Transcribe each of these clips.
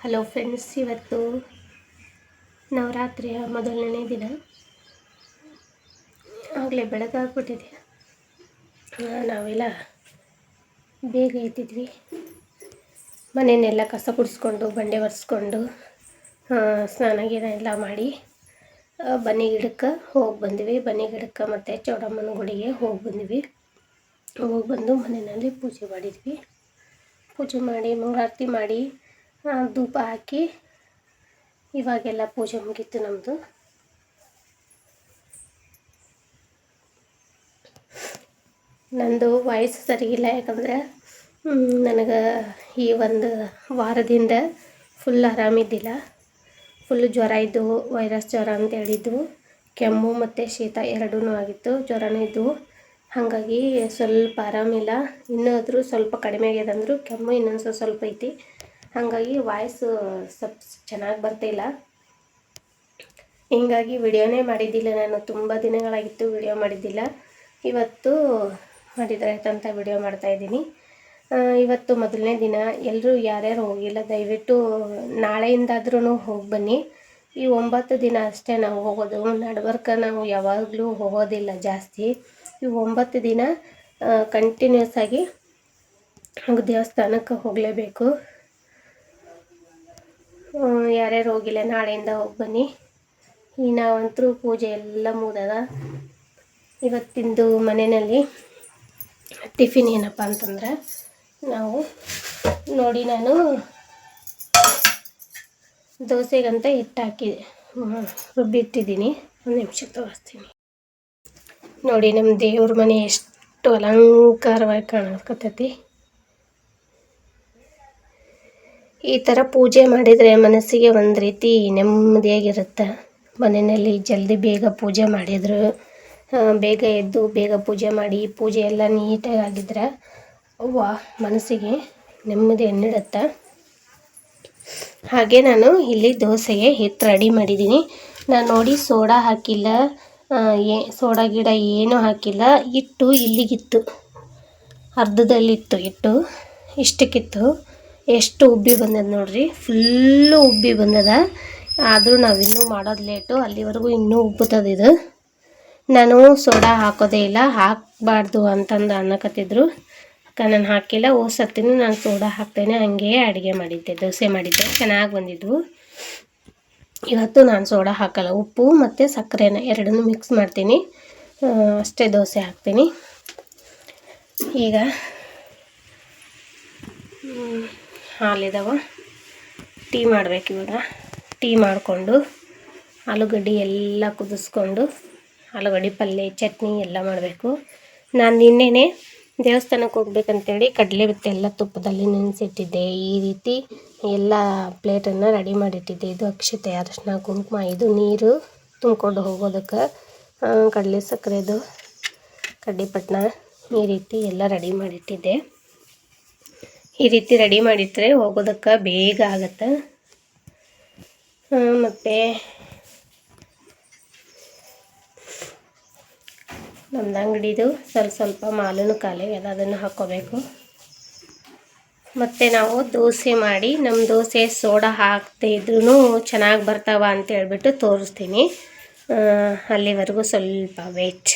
Hello friends ಇವತ್ತು ನವರಾತ್ರಿಯ ಮೊದಲನೇ ದಿನ. ಆಗಲೇ ಬೆಳಗಾಗ್ಬಿಟ್ಟಿದೆ ನಾವೆಲ್ಲ ಬೇಗ ಎತ್ತಿದ್ವಿ ಮನೆಯನ್ನೆಲ್ಲ ಕಸ ಗುಡಿಸ್ಕೊಂಡು, ಬಂಡೆ ಒರೆಸ್ಕೊಂಡು ಸ್ನಾನ ಗೀನ ಎಲ್ಲ ಮಾಡಿ ಬನ್ನಿ ಗಿಡಕ್ಕೆ ಹೋಗಿ ಬಂದ್ವಿ. ಬನ್ನಿ ಗಿಡಕ್ಕೆ ಮತ್ತು ಚೌಡಮ್ಮನ ಗುಡಿಗೆ ಹೋಗಿ ಬಂದ್ವಿ. ಹೋಗಿ ಬಂದು ಮನೆಯಲ್ಲಿ ಪೂಜೆ ಮಾಡಿದ್ವಿ. ಪೂಜೆ ಮಾಡಿ ಮಂಗಳಾರತಿ ಮಾಡಿ ಧೂಪ ಹಾಕಿ ಇವಾಗೆಲ್ಲ ಪೂಜೆ ಮುಗೀತು ನಮ್ಮದು ನಂದು ವಾಯ್ಸ್ ಸರಿಯಿಲ್ಲ ಯಾಕಂದರೆ ನನಗೆ ಈ ಒಂದು ವಾರದಿಂದ ಫುಲ್ ಆರಾಮಿದ್ದಿಲ್ಲ ಫುಲ್ ಜ್ವರ ಇದ್ದವು ವೈರಸ್ ಜ್ವರ ಅಂತ ಹೇಳಿದ್ವು ಕೆಮ್ಮು ಮತ್ತು ಶೀತ ಎರಡೂ ಆಗಿತ್ತು, ಜ್ವರನೂ ಇದ್ದವು ಹಾಗಾಗಿ ಸ್ವಲ್ಪ ಆರಾಮಿಲ್ಲ. ಇನ್ನೂ ಸ್ವಲ್ಪ ಕಡಿಮೆ ಆಗ್ಯದ ಅಂದರು ಕೆಮ್ಮು ಇನ್ನೊಂದು ಸ್ವಲ್ಪ ಐತಿ. ಹಾಗಾಗಿ ವಾಯ್ಸ್ ಸ್ವಲ್ಪ ಚೆನ್ನಾಗಿ ಬರ್ತಿಲ್ಲ ಹೀಗಾಗಿ ವಿಡಿಯೋನೇ ಮಾಡಿದ್ದಿಲ್ಲ ನಾನು, ತುಂಬ ದಿನಗಳಾಗಿತ್ತು ವಿಡಿಯೋ ಮಾಡಿದ್ದಿಲ್ಲ. ಇವತ್ತು ಮಾಡಿದರೆ ಆಯ್ತಂತ ವಿಡಿಯೋ ಮಾಡ್ತಾಯಿದ್ದೀನಿ ಇವತ್ತು ಮೊದಲನೇ ದಿನ ಎಲ್ಲರೂ ಯಾರ್ಯಾರು ಹೋಗಿಲ್ಲ, ದಯವಿಟ್ಟು ನಾಳೆಯಿಂದಾದ್ರೂ ಹೋಗಿ ಬನ್ನಿ. ಈ ಒಂಬತ್ತು ದಿನ ಅಷ್ಟೇ ನಾವು ಹೋಗೋದು ನಡ್ಬರ್ಕ ನಾವು ಯಾವಾಗಲೂ ಹೋಗೋದಿಲ್ಲ ಜಾಸ್ತಿ. ಈ ಒಂಬತ್ತು ದಿನ ಕಂಟಿನ್ಯೂಸ್ ಆಗಿ ದೇವಸ್ಥಾನಕ್ಕೆ ಹೋಗಲೇಬೇಕು. ಯಾರ್ಯಾರು ಹೋಗಿಲ್ಲ, ನಾಳೆಯಿಂದ ಹೋಗಿ ಬನ್ನಿ. ಈ ನಾವಂತರೂ ಪೂಜೆ ಎಲ್ಲ ಮುಗ್ದದ. ಇವತ್ತಿಂದು ಮನೆಯಲ್ಲಿ ಟಿಫಿನ್ ಏನಪ್ಪ ಅಂತಂದ್ರೆ ನಾವು ನೋಡಿ ನಾನು ದೋಸೆಗಂತ ಹಿಟ್ಟು ಹಾಕಿದೆ ರುಬ್ಬಿಟ್ಟಿದ್ದೀನಿ. ಒಂದು ನಿಮಿಷ ತೋರಿಸ್ತೀನಿ. ನೋಡಿ ನಮ್ಮ ದೇವ್ರ ಮನೆ ಎಷ್ಟು ಅಲಂಕಾರವಾಗಿ ಕಾಣಕತ್ತೈತಿ. ಈ ಥರ ಪೂಜೆ ಮಾಡಿದರೆ ಮನಸ್ಸಿಗೆ ಒಂದು ರೀತಿ ನೆಮ್ಮದಿಯಾಗಿರುತ್ತೆ. ಮನೆಯಲ್ಲಿ ಜಲ್ದಿ ಬೇಗ ಪೂಜೆ ಮಾಡಿದ್ರು ಬೇಗ ಎದ್ದು ಬೇಗ ಪೂಜೆ ಮಾಡಿ, ಪೂಜೆ ಎಲ್ಲ ನೀಟಾಗಿ ಆಗಿದ್ರೆ ಅವ್ವ ಮನಸ್ಸಿಗೆ ನೆಮ್ಮದಿಯನ್ನು ನೀಡುತ್ತೆ ಹಾಗೆ ನಾನು ಇಲ್ಲಿ ದೋಸೆಗೆ ಹಿಟ್ಟು ರೆಡಿ ಮಾಡಿದ್ದೀನಿ. ನಾನು ನೋಡಿ ಸೋಡಾ ಹಾಕಿಲ್ಲ ಏ, ಸೋಡಾ ಗಿಡ ಏನೂ ಹಾಕಿಲ್ಲ. ಹಿಟ್ಟು ಇಲ್ಲಿಗಿತ್ತು. ಅರ್ಧದಲ್ಲಿತ್ತು ಹಿಟ್ಟು, ಇಷ್ಟಕ್ಕಿತ್ತು. ಎಷ್ಟು ಉಬ್ಬಿ ಬಂದದ ನೋಡ್ರಿ. ಫುಲ್ಲು ಉಬ್ಬಿ ಬಂದದ. ಆದರೂ ನಾವಿನ್ನೂ ಮಾಡೋದು ಲೇಟು ಅಲ್ಲಿವರೆಗೂ ಇನ್ನೂ ಉಬ್ಬುತ್ತದೆ ಇದು. ನಾನು ಸೋಡಾ ಹಾಕೋದೇ ಇಲ್ಲ. ಹಾಕಬಾರ್ದು ಅಂತಂದು ಅನ್ನಕತ್ತಿದ್ರು. ಅಕ್ಕ ನಾನು ಹಾಕಿಲ್ಲ. ಓ ಸತಿನೂ ನಾನು ಸೋಡಾ ಹಾಕ್ತೇನೆ. ಹಾಗೆ ಅಡುಗೆ ಮಾಡಿದ್ದೆ, ದೋಸೆ ಮಾಡಿದ್ದೆ. ಚೆನ್ನಾಗಿ ಬಂದಿದ್ವು. ಇವತ್ತು ನಾನು ಸೋಡಾ ಹಾಕಲ್ಲ. ಉಪ್ಪು ಮತ್ತು ಸಕ್ಕರೆನ ಎರಡನ್ನೂ ಮಿಕ್ಸ್ ಮಾಡ್ತೀನಿ. ಅಷ್ಟೇ ದೋಸೆ ಹಾಕ್ತೀನಿ. ಈಗ ಹಾಲಿದಾವ. ಟೀ ಮಾಡ್ಬೇಕು ಇವಾಗ. ಟೀ ಮಾಡಿಕೊಂಡು ಆಲೂಗಡ್ಡೆ ಎಲ್ಲ ಕುದಿಸ್ಕೊಂಡು ಆಲೂಗಡ್ಡೆ ಪಲ್ಯ, ಚಟ್ನಿ ಎಲ್ಲ ಮಾಡಬೇಕು. ನಾನು ನಿನ್ನೆನೆ ದೇವಸ್ಥಾನಕ್ಕೆ ಹೋಗ್ಬೇಕಂತೇಳಿ ಕಡಲೆ ಎಲ್ಲ ತುಪ್ಪದಲ್ಲಿ ನೆನೆಸಿಟ್ಟಿದ್ದೆ. ಈ ರೀತಿ ಎಲ್ಲ ಪ್ಲೇಟನ್ನು ರೆಡಿ ಮಾಡಿಟ್ಟಿದ್ದೆ. ಇದು ಅಕ್ಷತೆ, ಅರಶಿನ, ಕುಂಕುಮ, ಇದು ನೀರು ತುಂಬಿಕೊಂಡು ಹೋಗೋದಕ್ಕೆ ಕಡಲೆ ಸಕ್ಕರೆದು ಕಡ್ಡಿಪಟ್ಟಣ ಈ ರೀತಿ ಎಲ್ಲ ರೆಡಿ ಮಾಡಿಟ್ಟಿದ್ದೆ. ಈ ರೀತಿ ರೆಡಿ ಮಾಡಿಟ್ರೆ ಹೋಗೋದಕ್ಕೆ ಬೇಗ ಆಗತ್ತೆ. ಮತ್ತು ನಮ್ದು ಅಂಗಡಿದು ಸ್ವಲ್ಪ ಸ್ವಲ್ಪ ಮಾಲೂ ಖಾಲಿ ಎಲ್ಲ ಅದನ್ನು ಹಾಕ್ಕೋಬೇಕು ಮತ್ತು ನಾವು ದೋಸೆ ಮಾಡಿ ನಮ್ಮ ದೋಸೆ ಸೋಡಾ ಹಾಕ್ತಾ ಚೆನ್ನಾಗಿ ಬರ್ತಾವ ಅಂತ ಹೇಳ್ಬಿಟ್ಟು ತೋರಿಸ್ತೀನಿ. ಅಲ್ಲಿವರೆಗೂ ಸ್ವಲ್ಪ ವೇಟ್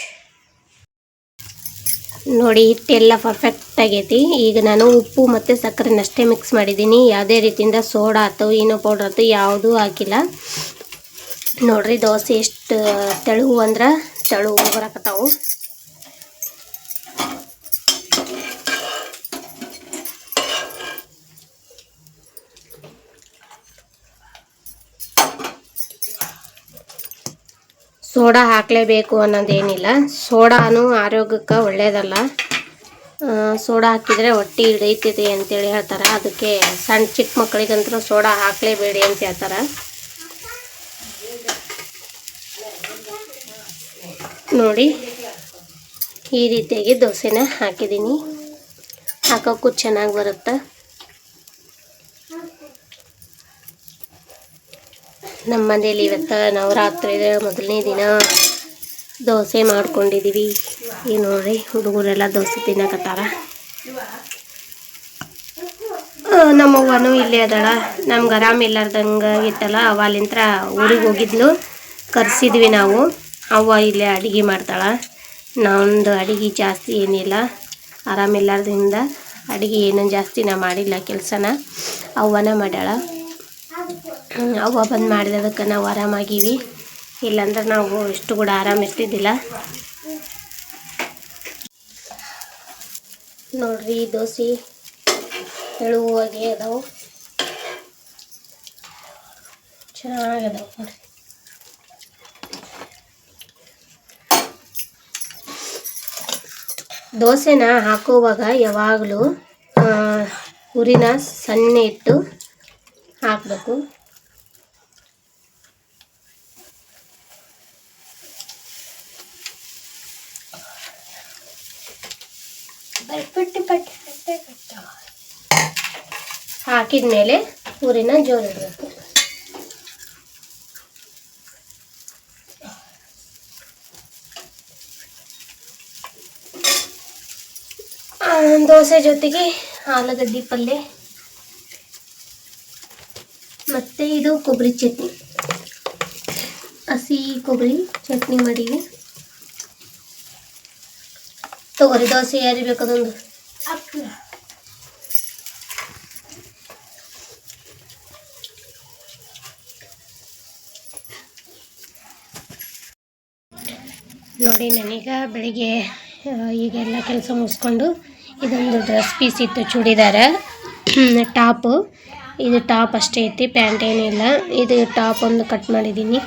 ನೋಡಿ, ಹಿಟ್ಟೆಲ್ಲ ಪರ್ಫೆಕ್ಟ್ ಆಗೈತಿ. ಈಗ ನಾನು ಉಪ್ಪು ಮತ್ತು ಸಕ್ಕರೆನಷ್ಟೇ ಮಿಕ್ಸ್ ಮಾಡಿದ್ದೀನಿ. ಯಾವುದೇ ರೀತಿಯಿಂದ ಸೋಡಾ ಅಥವಾ ಏನೋ ಪೌಡ್ರ್ ಅಥವಾ ಯಾವುದೂ ಹಾಕಿಲ್ಲ. ನೋಡ್ರಿ, ದೋಸೆ ಎಷ್ಟು ತೆಳು ಅಂದ್ರೆ ತೆಳು ಬರಕತ್ತಾವು. ಸೋಡಾ ಹಾಕಲೇಬೇಕು ಅನ್ನೋದೇನಿಲ್ಲ. ಸೋಡಾನು ಆರೋಗ್ಯಕ್ಕೆ ಒಳ್ಳೆಯದಲ್ಲ ಸೋಡಾ ಹಾಕಿದರೆ ಹೊಟ್ಟೆ ಹಿಡಿತೈತಿ ಅಂತೇಳಿ ಹೇಳ್ತಾರೆ. ಅದಕ್ಕೆ ಸಣ್ಣ ಚಿಕ್ಕ ಮಕ್ಕಳಿಗಂತೂ ಸೋಡಾ ಹಾಕಲೇಬೇಡಿ ಅಂತ ಹೇಳ್ತಾರೆ. ನೋಡಿ, ಈ ರೀತಿಯಾಗಿ ದೋಸೆನ ಹಾಕಿದ್ದೀನಿ. ಹಾಕೋಕ್ಕೂ ಚೆನ್ನಾಗಿ ಬರುತ್ತೆ? ನಮ್ಮ ಮನೇಲಿ ಇವತ್ತು ನವರಾತ್ರಿ ಮೊದಲನೇ ದಿನ ದೋಸೆ ಮಾಡ್ಕೊಂಡಿದ್ದೀವಿ ಈ ನೋಡ್ರಿ ಹುಡುಗರೆಲ್ಲ ದೋಸೆ ತಿನ್ನಕತ್ತಾರ. ನಮ್ಮವ್ವನು ಇಲ್ಲೇ ಅದಳ. ನಮ್ಗೆ ಆರಾಮಿಲ್ಲಾರ್ದಂಗೆ ಆಗಿತ್ತಲ್ಲ ಅವಾಲಿಂತ್ರ ಊರಿಗೆ ಹೋಗಿದ್ಲು. ಕರೆಸಿದ್ವಿ ನಾವು. ಅವ್ವ ಇಲ್ಲೇ ಅಡುಗೆ ಮಾಡ್ತಾಳೆ. ನಮ್ಮದು ಅಡುಗೆ ಜಾಸ್ತಿ ಏನಿಲ್ಲ. ಆರಾಮಿಲ್ಲಾರ್ದಿಂದ ಅಡುಗೆ ಏನೂ ಜಾಸ್ತಿ ನಾ ಮಾಡಿಲ್ಲ ಕೆಲಸನ. ಅವ್ವನ ಮಾಡ್ಯಾಳ. ಅವ್ವ ಬಂದು ಮಾಡಿದದಕ್ಕೆ ನಾವು ಆರಾಮಾಗೀವಿ. ಇಲ್ಲಾಂದ್ರೆ ನಾವು ಇಷ್ಟು ಕೂಡ ಆರಾಮ ಇರ್ತಿದ್ದಿಲ್ಲ. ನೋಡ್ರಿ, ದೋಸೆ ತೆಳುವಾಗಿ ಅದಾವು. ಚೆನ್ನಾಗಿದಾವೆ ನೋಡ್ರಿ. ದೋಸೆನ ಹಾಕುವಾಗ ಯಾವಾಗಲೂ ಉರಿನ ಸಣ್ಣ ಇಟ್ಟು ಹಾಕಬೇಕು ಹಾಕಿದ ಮೇಲೆ ಊರಿನ ಜೋರು ಇಡಬೇಕು ದೋಸೆ ಜೊತೆಗೆ ಆಲೂಗಡ್ಡೆ ಪಲ್ಯ ಮತ್ತು ಇದು ಕೊಬ್ಬರಿ ಚಟ್ನಿ. ಹಸಿ ಕೊಬ್ಬರಿ ಚಟ್ನಿ ಮಾಡೀವಿ ತೊಗರಿ ದೋಸೆ ಯಾರಿಬೇಕು ಬೇಕದೊಂದು. ನೋಡಿ ನನಗ ಬೆಳಿಗ್ಗೆ ಈಗೆಲ್ಲ ಕೆಲಸ ಮುಗಿಸ್ಕೊಂಡು ಇದೊಂದು ಡ್ರೆಸ್ ಪೀಸ್ ಇತ್ತು ಚೂಡಿದಾರ ಟಾಪು. ಇದು ಟಾಪ್ ಅಷ್ಟೇ ಐತಿ, ಪ್ಯಾಂಟ್ ಏನಿಲ್ಲ ಇದು ಟಾಪ್ ಒಂದು ಕಟ್ ಮಾಡಿದ್ದೀನಿ.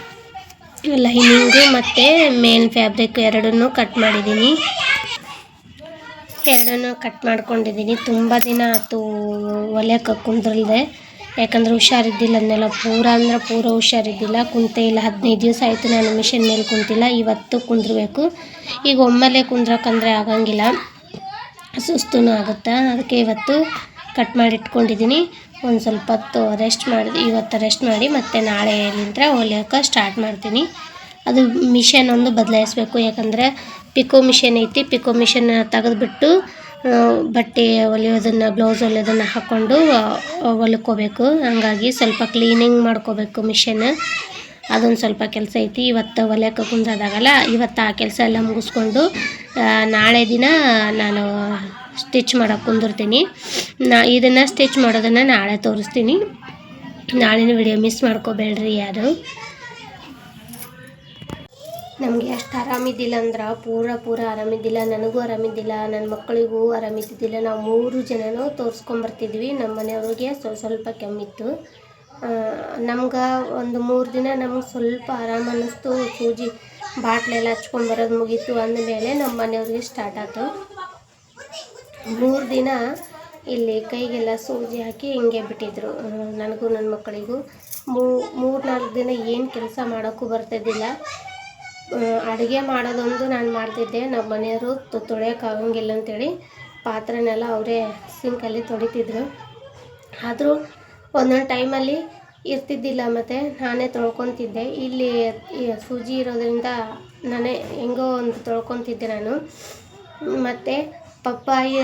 ಲೈನಿಂಗು ಮತ್ತು ಮೇನ್ ಫ್ಯಾಬ್ರಿಕ್ ಎರಡನ್ನೂ ಕಟ್ ಮಾಡಿದ್ದೀನಿ. ಎರಡನ್ನೂ ಕಟ್ ಮಾಡ್ಕೊಂಡಿದ್ದೀನಿ. ತುಂಬ ದಿನ ಆಯ್ತು ಹೊಲಿಯೋಕೆ ಕುಂದ್ರಲ್ದೆ. ಯಾಕಂದ್ರೆ ಹುಷಾರಿದ್ದಿಲ್ಲ ಅದನ್ನೆಲ್ಲ. ಪೂರ ಅಂದ್ರೆ ಪೂರ ಹುಷಾರಿದ್ದಿಲ್ಲ. ಕುಂತೇ ಇಲ್ಲ. ಹದಿನೈದು ದಿವಸ ಆಯಿತು ನಾನು ಮಿಷಿನ್ ಮೇಲೆ ಕುಂತಿಲ್ಲ. ಇವತ್ತು ಕುಂದ್ರಬೇಕು. ಈಗ ಒಮ್ಮೆಲೆ ಕುಂದ್ರಕ್ಕಂದ್ರೆ ಆಗಂಗಿಲ್ಲ. ಸುಸ್ತೂ ಆಗುತ್ತೆ? ಅದಕ್ಕೆ ಇವತ್ತು ಕಟ್ ಮಾಡಿ ಇಟ್ಕೊಂಡಿದ್ದೀನಿ ಒಂದು ಸ್ವಲ್ಪ ಹೊತ್ತು ರೆಸ್ಟ್ ಮಾಡಿ ಇವತ್ತು ರೆಸ್ಟ್ ಮಾಡಿ ಮತ್ತೆ ನಾಳೆಲಿಂದ ಹೊಲಿಯೋಕೆ ಸ್ಟಾರ್ಟ್ ಮಾಡ್ತೀನಿ. ಅದು ಮಿಷನ್ ಒಂದು ಬದಲಾಯಿಸ್ಬೇಕು. ಯಾಕಂದರೆ ಪಿಕೋ ಮಿಷನ್ ಐತಿ. ಪಿಕೋ ಮಿಷನ್ ತೆಗೆದುಬಿಟ್ಟು ಬಟ್ಟೆ ಹೊಲಿಯೋದನ್ನು ಬ್ಲೌಸ್ ಹೊಲಿಯೋದನ್ನು ಹಾಕ್ಕೊಂಡು ಹೊಲ್ಕೋಬೇಕು ಹಂಗಾಗಿ ಸ್ವಲ್ಪ ಕ್ಲೀನಿಂಗ್ ಮಾಡ್ಕೋಬೇಕು ಮಿಷನ್ ಅದೊಂದು ಸ್ವಲ್ಪ ಕೆಲಸ ಐತಿ. ಇವತ್ತು ಹೊಲಿಯೋಕೆ ಕುಂದ್ರದಾಗಲ್ಲ, ಇವತ್ತು ಆ ಕೆಲಸ ಎಲ್ಲ ಮುಗಿಸ್ಕೊಂಡು ನಾಳೆ ದಿನ ನಾನು ಸ್ಟಿಚ್ ಮಾಡೋಕೆ ಕುಂದಿರ್ತೀನಿ. ನಾ ಇದನ್ನು ಸ್ಟಿಚ್ ಮಾಡೋದನ್ನು ನಾಳೆ ತೋರಿಸ್ತೀನಿ. ನಾಳಿನ ವಿಡಿಯೋ ಮಿಸ್ ಮಾಡ್ಕೋಬೇಡ್ರಿ ಯಾರು. ನಮಗೆ ಅಷ್ಟು ಆರಾಮಿದ್ದಿಲ್ಲ ಅಂದ್ರೆ ಪೂರ ಪೂರ ಆರಾಮಿದ್ದಿಲ್ಲ, ನನಗೂ ಆರಾಮಿದ್ದಿಲ್ಲ ನನ್ನ ಮಕ್ಕಳಿಗೂ ಆರಾಮಿದ್ದಿದ್ದಿಲ್ಲ. ನಾವು ಮೂರು ಜನನೂ ತೋರಿಸ್ಕೊಂಬರ್ತಿದ್ವಿ. ನಮ್ಮ ಮನೆಯವ್ರಿಗೆ ಸ್ವಲ್ಪ ಸ್ವಲ್ಪ ಕೆಮ್ಮಿತ್ತು. ನಮ್ಗೆ ಒಂದು ಮೂರು ದಿನ ನಮ್ಗೆ ಸ್ವಲ್ಪ ಆರಾಮ ಅನ್ನಿಸ್ತು. ಸೂಜಿ ಬಾಟ್ಲೆಲ್ಲ ಹಚ್ಕೊಂಡು ಬರೋದು ಮುಗೀತು ಅಂದಮೇಲೆ ನಮ್ಮ ಮನೆಯವ್ರಿಗೆ ಸ್ಟಾರ್ಟ್ ಆಯ್ತು ಮೂರು ದಿನ ಇಲ್ಲಿ ಕೈಗೆಲ್ಲ ಸೂಜಿ ಹಾಕಿ ಹಿಂಗೆ ಬಿಟ್ಟಿದ್ರು. ನನಗೂ ನನ್ನ ಮಕ್ಕಳಿಗೂ ಮೂರು ನಾಲ್ಕು ದಿನ ಏನು ಕೆಲಸ ಮಾಡೋಕ್ಕೂ ಬರ್ತಿದ್ದಿಲ್ಲ. ಅಡುಗೆ ಮಾಡೋದೊಂದು ನಾನು ಮಾಡ್ತಿದ್ದೆ. ನಮ್ಮ ಮನೆಯವರು ತೊಳೆಯೋಕ್ಕಾಗಂಗಿಲ್ಲ ಅಂತೇಳಿ ಪಾತ್ರೆನೆಲ್ಲ ಅವರೇ ಸಿಂಕಲ್ಲಿ ತೊಳಿತಿದ್ರು. ಆದರೂ ಒಂದೊಂದು ಟೈಮಲ್ಲಿ ಇರ್ತಿದ್ದಿಲ್ಲ ಮತ್ತು ನಾನೇ ತೊಳ್ಕೊತಿದ್ದೆ. ಇಲ್ಲಿ ಸೂಜಿ ಇರೋದ್ರಿಂದ ನಾನೇ ಹೆಂಗೋ ಒಂದು ತೊಳ್ಕೊತಿದ್ದೆ ನಾನು. ಮತ್ತು ಪಪ್ಪಾಯ,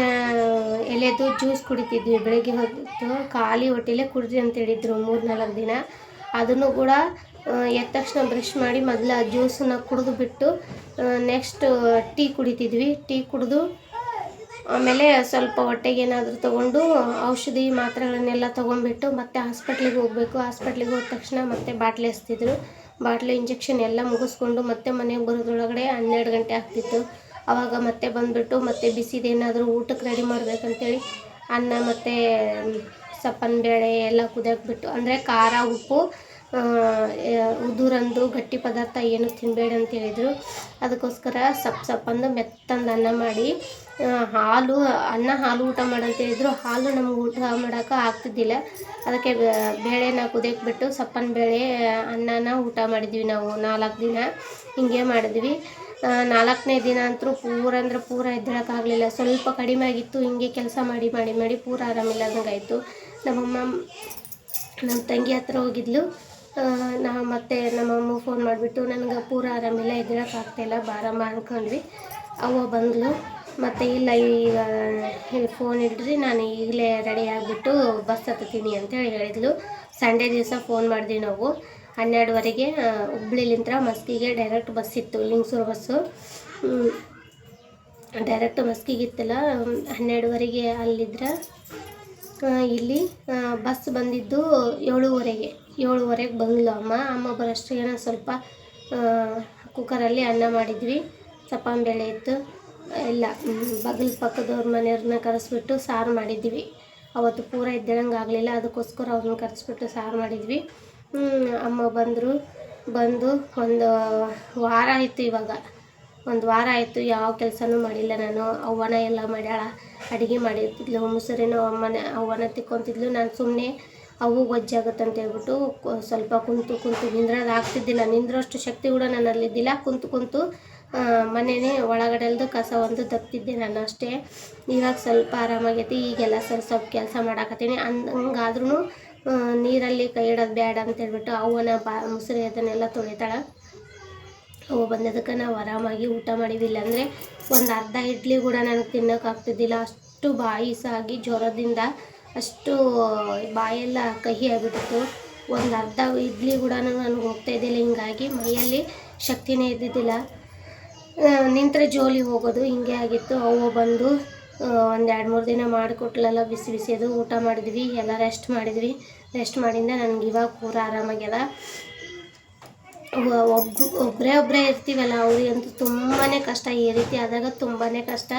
ಎಲೆದು ಜ್ಯೂಸ್ ಕುಡಿತಿದ್ವಿ. ಬೆಳಗ್ಗೆ ಹೊತ್ತು ಖಾಲಿ ಹೊಟ್ಟೆಲೇ ಕುಡಿದ್ವಿ ಅಂತ ಹೇಳಿದ್ರು ಮೂರು ನಾಲ್ಕು ದಿನ. ಅದನ್ನು ಕೂಡ ಎದ್ದ ತಕ್ಷಣ ಬ್ರಷ್ ಮಾಡಿ ಮೊದಲು ಜ್ಯೂಸನ್ನ ಕುಡಿದು ಬಿಟ್ಟು ನೆಕ್ಸ್ಟ್ ಟೀ ಕುಡಿತಿದ್ವಿ. ಟೀ ಕುಡಿದು ಆಮೇಲೆ ಸ್ವಲ್ಪ ಹೊಟ್ಟೆಗೆ ಏನಾದರೂ ತೊಗೊಂಡು ಔಷಧಿ ಮಾತ್ರೆಗಳನ್ನೆಲ್ಲ ತೊಗೊಂಡ್ಬಿಟ್ಟು ಮತ್ತೆ ಹಾಸ್ಪಿಟ್ಲಿಗೆ ಹೋಗಬೇಕು. ಹಾಸ್ಪಿಟ್ಲಿಗೆ ಹೋದ ತಕ್ಷಣ ಮತ್ತೆ ಬಾಟ್ಲಿ ಹಚ್ತಿದ್ರು ಬಾಟ್ಲಿ ಇಂಜೆಕ್ಷನ್ ಎಲ್ಲ ಮುಗಿಸ್ಕೊಂಡು ಮತ್ತೆ ಮನೆಗೆ ಬರೋದ್ರೊಳಗಡೆ ಹನ್ನೆರಡು ಗಂಟೆ ಆಗ್ತಿತ್ತು. ಆವಾಗ ಮತ್ತೆ ಬಂದುಬಿಟ್ಟು ಮತ್ತೆ ಬಿಸಿದೇನಾದರೂ ಊಟಕ್ಕೆ ರೆಡಿ ಮಾಡ್ಬೇಕಂತೇಳಿ ಅನ್ನ ಮತ್ತು ಸಪ್ಪನ ಬೇಳೆ ಎಲ್ಲ ಕುದಿಯಾಕ್ಬಿಟ್ಟು, ಅಂದರೆ ಖಾರ, ಉಪ್ಪು ಉದುರಂದು ಗಟ್ಟಿ ಪದಾರ್ಥ ಏನು ತಿನ್ನಬೇಡಿ ಅಂತ ಹೇಳಿದರು. ಅದಕ್ಕೋಸ್ಕರ ಸಪ್ ಸಪ್ಪಂದು ಮೆತ್ತಂದು ಅನ್ನ ಮಾಡಿ ಹಾಲು, ಅನ್ನ ಹಾಲು ಊಟ ಮಾಡಂತ ಹೇಳಿದ್ರು. ಹಾಲು ನಮ್ಗೆ ಊಟ ಮಾಡೋಕೆ ಆಗ್ತಿದ್ದಿಲ್ಲ. ಅದಕ್ಕೆ ಬೇಳೆನ ಕುದಿಯಾಕ್ಬಿಟ್ಟು ಸಪ್ಪನ ಬೇಳೆ, ಅನ್ನನ ಊಟ ಮಾಡಿದ್ವಿ ನಾವು ನಾಲ್ಕು ದಿನ. ಹಿಂಗೆ ಮಾಡಿದ್ವಿ. ನಾಲ್ಕನೇ ದಿನ ಅಂತೂ ಪೂರ ಅಂದ್ರೆ ಪೂರ ಎದ್ದೇಳೋಕ್ಕಾಗಲಿಲ್ಲ. ಸ್ವಲ್ಪ ಕಡಿಮೆ ಆಗಿತ್ತು, ಹಿಂಗೆ ಕೆಲಸ ಮಾಡಿ ಮಾಡಿ ಮಾಡಿ ಪೂರ ಆರಾಮಿಲ್ಲದಂಗೆ ಆಯಿತು ನಮ್ಮಮ್ಮ ನಮ್ಮ ತಂಗಿ ಹತ್ರ ಹೋಗಿದ್ಲು. ನಾ ಮತ್ತೆ ನಮ್ಮಮ್ಮ ಫೋನ್ ಮಾಡಿಬಿಟ್ಟು, ನನಗೆ ಪೂರ ಆರಾಮಿಲ್ಲ ಎದ್ದೇಳಕ್ಕೆ ಆಗ್ತಾಯಿಲ್ಲ ಬಾರಮ್ಮ ಅಂದ್ಕೊಂಡ್ವಿ ಅವ್ವ ಬಂದಳು ಮತ್ತು ಇಲ್ಲ, ಈಗ ಫೋನ್ ಇಡ್ರಿ, ನಾನು ಈಗಲೇ ರೆಡಿ ಆಗಿಬಿಟ್ಟು ಬಸ್ ಹತ್ತೀನಿ ಅಂತೇಳಿ ಹೇಳಿದ್ಲು. ಸಂಡೇ ದಿವಸ ಫೋನ್ ಮಾಡಿದ್ವಿ ನಾವು. ಹನ್ನೆರಡುವರೆಗೆ ಹುಬ್ಳಿಲಿಂತ ಮಸ್ಕಿಗೆ ಡೈರೆಕ್ಟ್ ಬಸ್ ಇತ್ತು, ಲಿಂಗ್ಸೂರು ಬಸ್ಸು ಡೈರೆಕ್ಟ್ ಮಸ್ಕಿಗೆ ಇತ್ತಲ್ಲ ಹನ್ನೆರಡುವರೆಗೆ ಅಲ್ಲಿದ್ರೆ ಇಲ್ಲಿ ಬಸ್ ಬಂದಿದ್ದು ಏಳುವರೆಗೆ ಏಳುವರೆಗೆ ಬಂದ್ಲು ಅಮ್ಮ. ಅಮ್ಮ ಬರೋಷ್ಟಿಗೆ ಸ್ವಲ್ಪ ಕುಕ್ಕರಲ್ಲಿ ಅನ್ನ ಮಾಡಿದ್ವಿ, ಸಪ್ಪಂಬೇಳೆ ಇತ್ತು, ಎಲ್ಲ ಬಗಲ್ ಪಕ್ಕದವ್ರ ಮನೆಯವ್ರನ್ನ ಕರೆಸ್ಬಿಟ್ಟು ಸಾರು ಮಾಡಿದ್ವಿ. ಅವತ್ತು ಪೂರ ಇದ್ದಂಗೆ ಆಗಲಿಲ್ಲ ಅದಕ್ಕೋಸ್ಕರ ಅವ್ರನ್ನ ಕರೆಸ್ಬಿಟ್ಟು ಸಾರು ಮಾಡಿದ್ವಿ. ಅಮ್ಮ ಬಂದರು. ಬಂದು ಒಂದು ವಾರ ಆಯಿತು ಇವಾಗ. ಒಂದು ವಾರ ಆಯಿತು, ಯಾವ ಕೆಲಸನೂ ಮಾಡಿಲ್ಲ ನಾನು. ಅವ್ವನ ಎಲ್ಲ ಮಾಡ್ಯಾಳ, ಅಡುಗೆ ಮಾಡಿರ್ತಿದ್ಲು ಮೊಸರಿನ ಅಮ್ಮನ, ಅವ್ವನ ತಿಕ್ಕೊಂತಿದ್ಲು. ನಾನು ಸುಮ್ಮನೆ ಅವು ಅಂತ ಹೇಳ್ಬಿಟ್ಟು ಸ್ವಲ್ಪ ಕುಂತು ಕುಂತು ನಿಂದ್ರದು ಆಗ್ತಿದ್ದಿಲ್ಲ. ನಿಂದ್ರಷ್ಟು ಶಕ್ತಿ ಕೂಡ ನನ್ನಲ್ಲಿದ್ದಿಲ್ಲ. ಕುಂತು ಕುಂತು ಮನೆಯೇ ಒಳಗಡೆ ಒಳಗಡೆಲ್ದು ಕಸ ಒಂದು ದಪ್ತಿದ್ದೆ ನಾನು ಅಷ್ಟೇ. ಇವಾಗ ಸ್ವಲ್ಪ ಆರಾಮಾಗೈತಿ. ಈಗೆಲ್ಲ ಸ್ವಲ್ಪ ಸ್ವಲ್ಪ ಕೆಲಸ ಮಾಡಾಕತ್ತೀನಿ. ಅಂದ್ ಹಂಗಾದ್ರೂ ನೀರಲ್ಲಿ ಕೈ ಇಡೋದು ಬೇಡ ಅಂತ ಹೇಳ್ಬಿಟ್ಟು ಅವನ ಬಾ, ಮುಸುರಿ ಅದನ್ನೆಲ್ಲ ತೊಳಿತಾಳೆ. ಅವು ಬಂದದಕ್ಕೆ ನಾವು ಆರಾಮಾಗಿ ಊಟ ಮಾಡೀವಿ ಇಲ್ಲಾಂದರೆ ಒಂದು ಅರ್ಧ ಇಡ್ಲಿ ಕೂಡ ನನಗೆ ತಿನ್ನೋಕ್ಕಾಗ್ತಿದ್ದಿಲ್ಲ ಅಷ್ಟು ಬಾಯಿ ಸಾಗಿ ಜ್ವರದಿಂದ ಅಷ್ಟು ಬಾಯೆಲ್ಲ ಕಹಿ ಆಗಿಬಿಟ್ಟಿತ್ತು. ಒಂದು ಅರ್ಧ ಇಡ್ಲಿ ಕೂಡ ನನಗೆ ಹೋಗ್ತಾ ಇದ್ದಿಲ್ಲ. ಹಿಂಗಾಗಿ ಮೈಯಲ್ಲಿ ಶಕ್ತಿನೇ ಇದ್ದಿದ್ದಿಲ್ಲ. ನಿಂತರೆ ಜೋಲಿ ಹೋಗೋದು. ಹಿಂಗೆ ಆಗಿತ್ತು. ಅವು ಬಂದು ಒಂದು ಎರಡು ಮೂರು ದಿನ ಮಾಡಿಕೊಟ್ಲೆಲ್ಲ, ಬಿಸಿ ಬಿಸಿ ಅದು ಊಟ ಮಾಡಿದ್ವಿ, ಎಲ್ಲ ರೆಸ್ಟ್ ಮಾಡಿದ್ವಿ. ರೆಸ್ಟ್ ಮಾಡಿಂದ ನನಗೆ ಇವಾಗ ಪೂರ ಆರಾಮಾಗ್ಯದ. ಒಬ್ಬ ಒಬ್ಬರೇ ಒಬ್ಬರೇ ಇರ್ತೀವಲ್ಲ ಅವ್ರಿಗಂತೂ ತುಂಬಾ ಕಷ್ಟ. ಈ ರೀತಿ ಆದಾಗ ತುಂಬಾ ಕಷ್ಟ.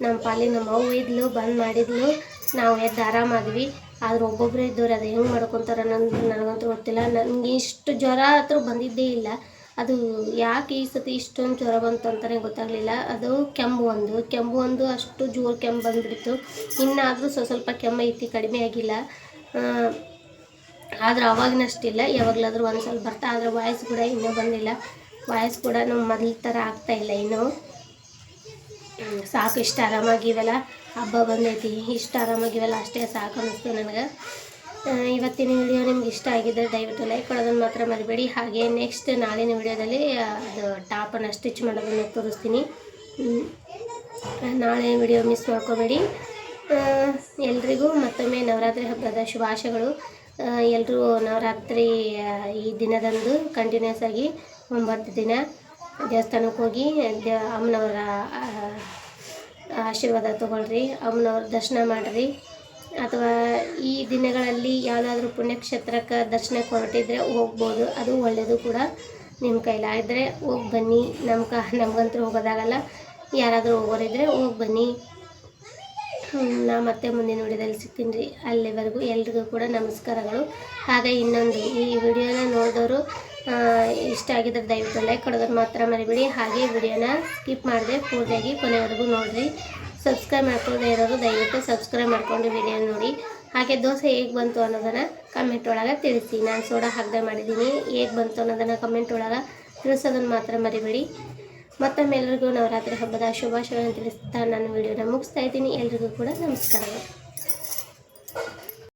ನಮ್ಮ ಪಾಲಿ ನಮ್ಮ ಅವ್ವ ಇದ್ಲು, ಬಂದ್ ಮಾಡಿದ್ಲು, ನಾವು ಎದ್ದು ಆರಾಮಾದ್ವಿ. ಆದ್ರೆ ಒಬ್ಬೊಬ್ಬರೇ ಇದ್ದವ್ರು ಅದು ಹೆಂಗೆ ಮಾಡ್ಕೊತಾರೆ ನನ್ನ ನನಗಂತೂ ಗೊತ್ತಿಲ್ಲ. ನನಗೆ ಇಷ್ಟು ಜ್ವರ ಹತ್ರ ಬಂದಿದ್ದೇ ಇಲ್ಲ. ಅದು ಯಾಕೆ ಈ ಸತಿ ಇಷ್ಟೊಂದು ಜ್ವರ ಬಂತು ಅಂತಲೇ ಗೊತ್ತಾಗಲಿಲ್ಲ. ಅದು ಕೆಮ್ಮು ಒಂದು. ಕೆಮ್ಮು ಒಂದು ಅಷ್ಟು ಜೋರು ಕೆಮ್ಮು ಬಂದುಬಿಡ್ತು. ಇನ್ನಾದರೂ ಸ್ವಲ್ಪ ಸ್ವಲ್ಪ ಕೆಮ್ಮು ಐತಿ ಕಡಿಮೆ ಆಗಿಲ್ಲ. ಆದ್ರೆ ಅವಾಗಿನಷ್ಟಿಲ್ಲ ಯಾವಾಗಲಾದ್ರೂ ಒಂದು ಸ್ವಲ್ಪ ಬರ್ತಾ, ಆದರೆ ವಾಯ್ಸ್ ಕೂಡ ಇನ್ನೂ ಬಂದಿಲ್ಲ. ವಾಯ್ಸ್ ಕೂಡ ನಮ್ಮ ಮೊದಲ ಥರ ಆಗ್ತಾ ಇಲ್ಲ ಇನ್ನೂ. ಸಾಕು, ಇಷ್ಟು ಆರಾಮಾಗಿವೆಲ್ಲ. ಹಬ್ಬ ಬಂದೈತಿ, ಇಷ್ಟು ಆರಾಮಾಗಿವೆಲ್ಲ ಅಷ್ಟೇ ಸಾಕು ಅನ್ನಿಸ್ತು ನನಗೆ. ಇವತ್ತಿನ ವಿಡಿಯೋ ನಿಮ್ಗೆ ಇಷ್ಟ ಆಗಿದ್ದರೆ ದಯವಿಟ್ಟು ಲೈಕ್ ಕೊಡೋದನ್ನು ಮಾತ್ರ ಮರಿಬೇಡಿ. ಹಾಗೆ ನೆಕ್ಸ್ಟ್ ನಾಳಿನ ವಿಡಿಯೋದಲ್ಲಿ ಅದು ಟಾಪನ್ನು ಸ್ಟಿಚ್ ಮಾಡೋದನ್ನು ತೋರಿಸ್ತೀನಿ. ನಾಳೆ ವಿಡಿಯೋ ಮಿಸ್ ಮಾಡ್ಕೋಬೇಡಿ. ಎಲ್ರಿಗೂ ಮತ್ತೊಮ್ಮೆ ನವರಾತ್ರಿ ಹಬ್ಬದ ಶುಭಾಶಯಗಳು. ಎಲ್ಲರೂ ನವರಾತ್ರಿ ಈ ದಿನದಂದು ಕಂಟಿನ್ಯೂಸ್ ಆಗಿ ಒಂಬತ್ತು ದಿನ ದೇವಸ್ಥಾನಕ್ಕೆ ಹೋಗಿ ದೇ, ಅಮ್ಮನವರ ಆಶೀರ್ವಾದ ತೊಗೊಳ್ರಿ. ಅಮ್ಮನವ್ರ ದರ್ಶನ ಮಾಡಿರಿ. ಅಥವಾ ಈ ದಿನಗಳಲ್ಲಿ ಯಾವುದಾದ್ರೂ ಪುಣ್ಯಕ್ಷೇತ್ರಕ್ಕೆ ದರ್ಶನಕ್ಕೆ ಹೊರಟಿದ್ರೆ ಹೋಗ್ಬೋದು. ಅದು ಒಳ್ಳೆಯದು ಕೂಡ ನಿಮ್ಮ ಕೈಲಾದರೆ ಹೋಗಿ ಬನ್ನಿ. ನಮ್ಮ ಕ, ನಮಗಂತೂ ಹೋಗೋದಾಗಲ್ಲ. ಯಾರಾದರೂ ಹೋಗೋರಿದ್ರೆ ಹೋಗಿ ಬನ್ನಿ. ನಾ ಮತ್ತೆ ಮುಂದಿನ ವಿಡಿಯೋದಲ್ಲಿ ಸಿಗ್ತೀನಿ ರೀ. ಅಲ್ಲಿವರೆಗೂ ಎಲ್ರಿಗೂ ಕೂಡ ನಮಸ್ಕಾರಗಳು. ಹಾಗೆ ಇನ್ನೊಂದು, ಈ ವಿಡಿಯೋನ ನೋಡಿದವರು ಇಷ್ಟ ಆಗಿದ್ರೆ ದಯವಿಟ್ಟು ಲೈಕ್ ಮಾತ್ರ ಮರಿಬೇಡಿ. ಹಾಗೆ ವಿಡಿಯೋನ ಸ್ಕಿಪ್ ಮಾಡಿದೆ ಪೂರ್ತಿಯಾಗಿ ಕೊನೆವರೆಗೂ ನೋಡಿರಿ. ಸಬ್ಸ್ಕ್ರೈಬ್ ಮಾಡ್ಕೊಳ್ಳದೆ ಇರೋರು ದಯವಿಟ್ಟು ಸಬ್ಸ್ಕ್ರೈಬ್ ಮಾಡ್ಕೊಂಡು ವಿಡಿಯೋ ನೋಡಿ. ಹಾಗೆ ದೋಸೆ ಹೇಗೆ ಬಂತು ಅನ್ನೋದನ್ನು ಕಮೆಂಟ್ ಒಳಗೆ ತಿಳಿಸಿ. ನಾನು ಸೋಡಾ ಹಾಕದೆ ಮಾಡಿದ್ದೀನಿ. ಹೇಗೆ ಬಂತು ಅನ್ನೋದನ್ನು ಕಮೆಂಟ್ ಒಳಗೆ ತಿಳಿಸೋದನ್ನು ಮಾತ್ರ ಮರಿಬೇಡಿ. ಮತ್ತೊಮ್ಮೆ ಎಲ್ರಿಗೂ ನವರಾತ್ರಿ ಹಬ್ಬದ ಶುಭಾಶಯಗಳನ್ನು ತಿಳಿಸ್ತಾ ನಾನು ವಿಡಿಯೋನ ಮುಗಿಸ್ತಾ ಇದ್ದೀನಿ. ಎಲ್ರಿಗೂ ಕೂಡ ನಮಸ್ಕಾರಗಳು